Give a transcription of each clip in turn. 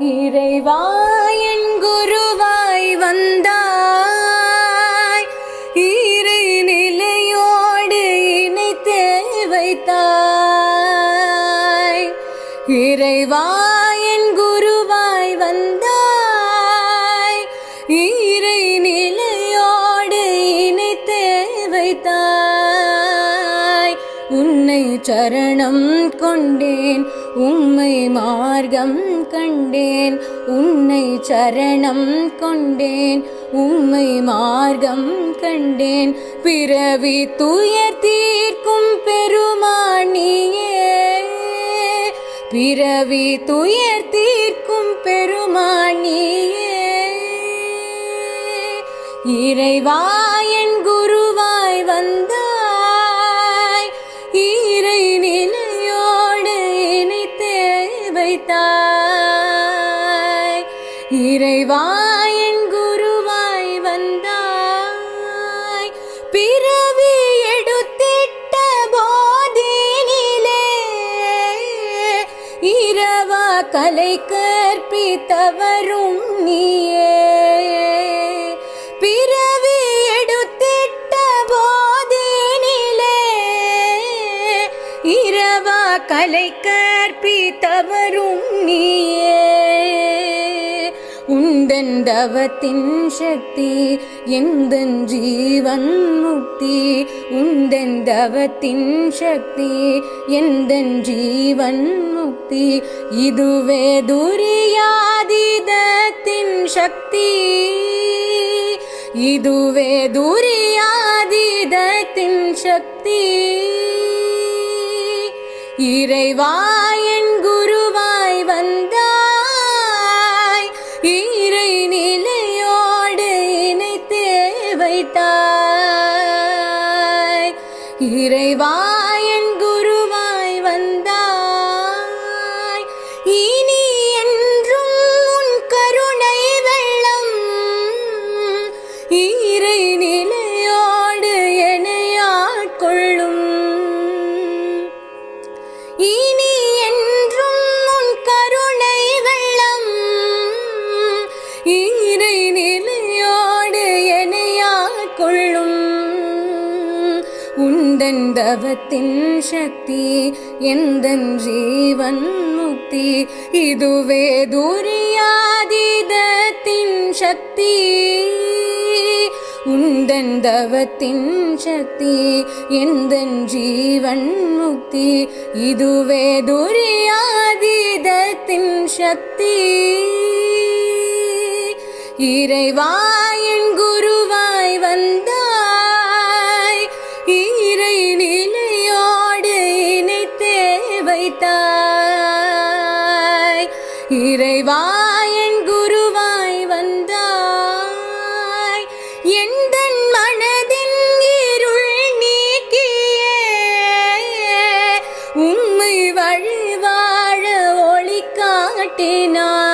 இறைவாயன் குருவாய் வந்தாய். இறை நிலையோடு இணைத்தே வைத்தாய். இறைவாயன் உன்னை சரணம் கொண்டேன் உம்மை மார்க்கம் கண்டேன் உன்னை சரணம் கொண்டேன் உம்மை மார்க்கம் கண்டேன். பிறவி துயர் தீர்க்கும் பெருமானியே பிறவி துயர் தீர்க்கும் பெருமானியே. இறைவா இறைவாயன் குருவாய் வந்தாய். பிறவி எடுத்திட்ட போதினிலே இரவா கலை கற்பித்தவரும் நீயே. பிறவி எடுத்திட்ட போதினிலே இரவா கலை கற்பித்தவரும் நீயே. உந்தன் தவத்தின் சக்தி எந்தன் ஜீவன் முக்தி? உந்தன் தவத்தின் சக்தி எந்தன் ஜீவன் முக்தி? இதுவே துரியாதீதத்தின் சக்தி. இதுவே துரியாதீதத்தின் சக்தி. இறைவா என் குருவா ஈரை நிலையோடு இணைத்தே வைத்தாய். இறைவாயன் குருவாய் வந்தாய். இனி என்றும் உன் கருணை வெள்ளம். ஈரை நிலை உந்தன் தவத்தின் சக்தி எந்த ஜீவன் முக்தி இதுவே துரியாதீதத்தின் சக்தி. உந்தன் தவத்தின் சக்தி எந்த ஜீவன் முக்தி இதுவே துரியாதீதத்தின் சக்தி. இறைவாயின் குருவாய் வந்த அழைத்தாய் இறைவா என் குருவாய் வந்தாய். எந்தன் மனதின் இருள் நீக்கியே. உம்மை வழிவாழ ஒளி காட்டினாய்.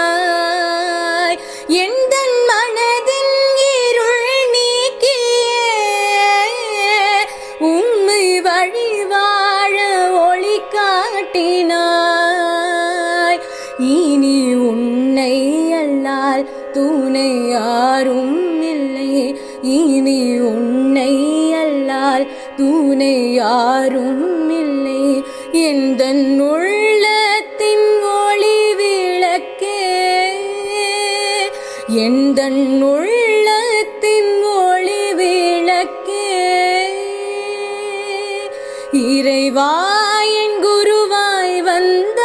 காட்டினாய். இனி உன்னை அல்லால் துணை யாரும் இல்லை. இனி உன்னை அல்லால் துணை யாரும் இல்லை. எந்த உள்ளத்தின் ஒளி விளக்கே எந்த உள்ளத்தின் ஒளி விளக்கே. இறைவாயன் வந்த